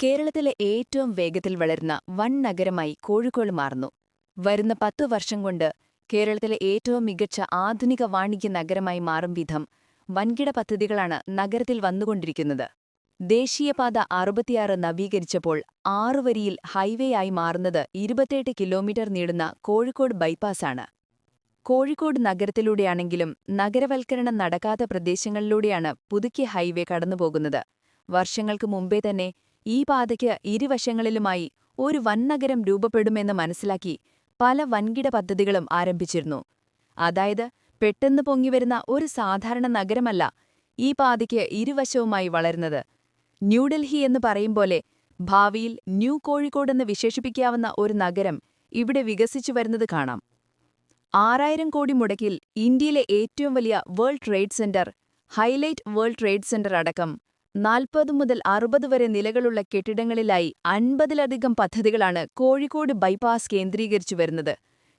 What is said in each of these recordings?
കേരളത്തിലെ ഏറ്റവും വേഗത്തിൽ വളരുന്ന വൺ നഗരമായി കോഴിക്കോട് മാറുന്നു. വരുന്ന പത്തു വർഷം കൊണ്ട് കേരളത്തിലെ ഏറ്റവും മികച്ച ആധുനിക വാണിജ്യ നഗരമായി മാറും വിധം വൻകിട പദ്ധതികളാണ് നഗരത്തിൽ വന്നുകൊണ്ടിരിക്കുന്നത്. ദേശീയപാത അറുപത്തിയാറ് നവീകരിച്ചപ്പോൾ ആറുവരിയിൽ ഹൈവേ ആയി മാറുന്നത് ഇരുപത്തിയെട്ട് കിലോമീറ്റർ നീടുന്ന കോഴിക്കോട് ബൈപ്പാസാണ്. കോഴിക്കോട് നഗരത്തിലൂടെയാണെങ്കിലും നഗരവൽക്കരണം നടക്കാത്ത പ്രദേശങ്ങളിലൂടെയാണ് പുതുക്കിയ ഹൈവേ കടന്നുപോകുന്നത്. വർഷങ്ങൾക്ക് മുമ്പേ തന്നെ ഈ പാതയ്ക്ക് ഇരുവശങ്ങളിലുമായി ഒരു വൻനഗരം രൂപപ്പെടുമെന്ന് മനസ്സിലാക്കി പല വൻകിട പദ്ധതികളും ആരംഭിച്ചിരുന്നു. അതായത് പെട്ടെന്ന് പൊങ്ങിവരുന്ന ഒരു സാധാരണ നഗരമല്ല ഈ പാതയ്ക്ക് ഇരുവശവുമായി വളരുന്നത്. ന്യൂഡൽഹി എന്ന് പറയും പോലെ ഭാവിയിൽ ന്യൂ കോഴിക്കോടെന്ന് വിശേഷിപ്പിക്കാവുന്ന ഒരു നഗരം ഇവിടെ വികസിച്ചു വരുന്നത് കാണാം. ആറായിരം കോടി മുടക്കിൽ ഇന്ത്യയിലെ ഏറ്റവും വലിയ world trade centre highlight world trade centre അടക്കം നാൽപ്പത് മുതൽ അറുപത് വരെ നിലകളുള്ള കെട്ടിടങ്ങളിലായി അൻപതിലധികം പദ്ധതികളാണ് കോഴിക്കോട് ബൈപ്പാസ് കേന്ദ്രീകരിച്ചു വരുന്നത്.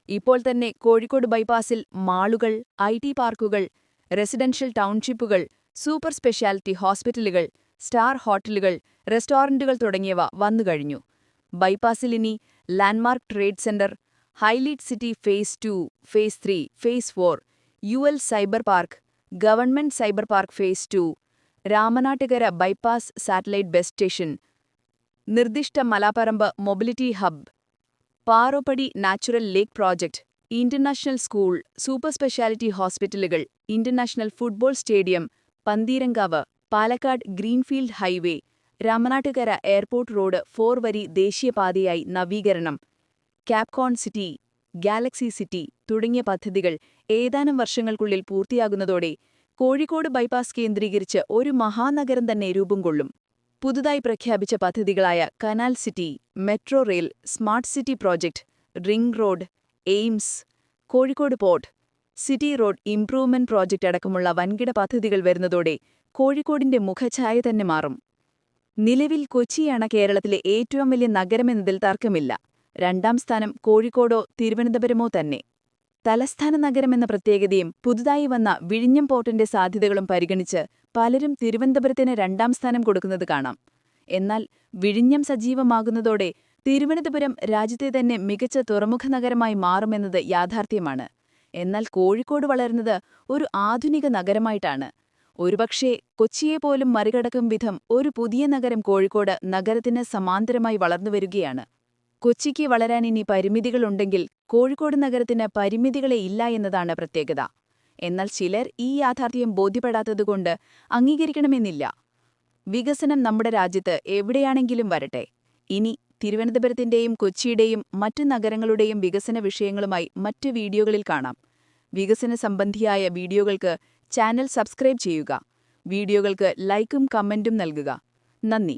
ഇപ്പോൾ തന്നെ കോഴിക്കോട് ബൈപ്പാസിൽ മാളുകൾ ഐ പാർക്കുകൾ റെസിഡൻഷ്യൽ ടൗൺഷിപ്പുകൾ സൂപ്പർ സ്പെഷ്യാലിറ്റി ഹോസ്പിറ്റലുകൾ സ്റ്റാർ ഹോട്ടലുകൾ റെസ്റ്റോറന്റുകൾ തുടങ്ങിയവ വന്നുകഴിഞ്ഞു ബൈപ്പാസിൽ ഇനി landmark trade centre highlight city phase two phase three phase four U cyber park government cyber park phase two Ramanattukara bypass satellite bus station. നിർദ്ദിഷ്ട Malaparamba mobility hub. Paroppadi natural lake project international school super speciality ഹോസ്പിറ്റലുകൾ international football stadium Pantheerankavu Palakkad greenfield highway Ramanattukara airport road four വരി ദേശീയപാതയായി നവീകരണം. ക്യാപ്കോൺ city Galaxy city തുടങ്ങിയ പദ്ധതികൾ ഏതാനും വർഷങ്ങൾക്കുള്ളിൽ പൂർത്തിയാകുന്നതോടെ Kozhikode bypass കേന്ദ്രീകരിച്ച് ഒരു മഹാനഗരം തന്നെ രൂപം കൊള്ളും. പുതുതായി പ്രഖ്യാപിച്ച പദ്ധതികളായ canal city metro rail smart city project ring road AIIMS Kozhikode port city road improvement project അടക്കമുള്ള വൻകിട പദ്ധതികൾ വരുന്നതോടെ കോഴിക്കോടിന്റെ മുഖഛായ തന്നെ മാറും. നിലവിൽ കൊച്ചിയാണ് കേരളത്തിലെ ഏറ്റവും വലിയ നഗരമെന്നതിൽ തർക്കമില്ല. രണ്ടാം സ്ഥാനം കോഴിക്കോടോ തിരുവനന്തപുരമോ തന്നെ. തലസ്ഥാന നഗരമെന്ന പ്രത്യേകതയും പുതുതായി വന്ന വിഴിഞ്ഞം പോർട്ടിന്റെ സാധ്യതകളും പരിഗണിച്ച് പലരും തിരുവനന്തപുരത്തിന് രണ്ടാം സ്ഥാനം കൊടുക്കുന്നത് കാണാം. എന്നാൽ വിഴിഞ്ഞം സജീവമാകുന്നതോടെ തിരുവനന്തപുരം രാജ്യത്തെ തന്നെ മികച്ച തുറമുഖ നഗരമായി മാറുമെന്നത് യാഥാർത്ഥ്യമാണ്. എന്നാൽ കോഴിക്കോട് വളരുന്നത് ഒരു ആധുനിക നഗരമായിട്ടാണ്. ഒരുപക്ഷേ കൊച്ചിയെപ്പോലും മറികടക്കും വിധം ഒരു പുതിയ നഗരം കോഴിക്കോട് നഗരത്തിന് സമാന്തരമായി വളർന്നുവരികയാണ്. കൊച്ചിക്ക് വളരാൻ ഇനി പരിമിതികളുണ്ടെങ്കിൽ കോഴിക്കോട് നഗരത്തിന് പരിമിതികളെ ഇല്ല എന്നതാണ് പ്രത്യേകത. എന്നാൽ ചിലർ ഈ യാഥാർത്ഥ്യം ബോധ്യപ്പെടാത്തതുകൊണ്ട് അംഗീകരിക്കണമെന്നില്ല. വികസനം നമ്മുടെ രാജ്യത്ത് എവിടെയാണെങ്കിലും വരട്ടെ. ഇനി തിരുവനന്തപുരത്തിന്റെയും കൊച്ചിയുടെയും മറ്റു നഗരങ്ങളുടെയും വികസന വിഷയങ്ങളുമായി മറ്റ് വീഡിയോകളിൽ കാണാം. വികസന സംബന്ധിയായ വീഡിയോകൾക്ക് ചാനൽ സബ്സ്ക്രൈബ് ചെയ്യുക. വീഡിയോകൾക്ക് ലൈക്കും കമന്റും നൽകുക. നന്ദി.